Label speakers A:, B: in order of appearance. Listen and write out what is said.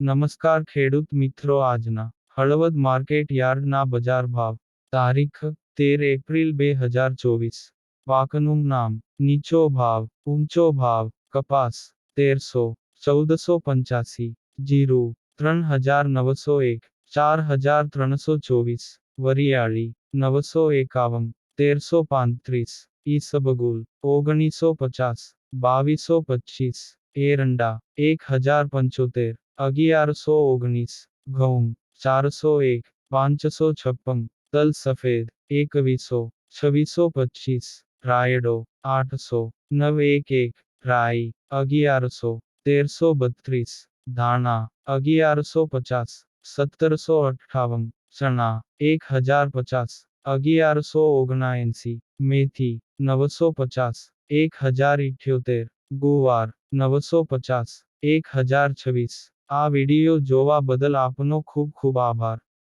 A: નમસ્કાર ખેડૂત મિત્રો આજના હળવદ માર્કેટ યાર્ડના બજાર ભાવ તારીખ તેર એપ્રિલ બે હજાર ચોવીસ પાકનું નામ નીચો ભાવ ઊંચો ભાવ કપાસ તેરસો ચૌદસો પંચ્યાસી જીરું ત્રણ હજાર નવસો એક ચાર હજાર ત્રણસો ચોવીસ વરિયાળી નવસો એકાવન તેરસો પાંત્રીસ ઈસબગુલ ઓગણીસો પચાસ બાવીસો પચીસ એરંડા એક હજાર પંચોતેર અગિયારસો ઓગણીસ ઘઉં ચારસો એક પાંચસો છપ્પન તલ સફેદ એકવીસો છવ્વીસો પચીસ રાયડો આઠસો નવ એક એક રાઈ અગિયારસો તેરસો બત્રીસ ધાણા અગિયારસો પચાસ સત્તરસો અઠ્ઠાવન ચણા એક હજાર પચાસ અગિયારસો ઓગણાએંસી મેથી નવસો પચાસ એક હજાર ઇઠ્યોતેર ગુવાર નવસો પચાસ એક હજાર છવ્વીસ આ વિડિયો જોવા બદલ આપનો ખૂબ ખૂબ આભાર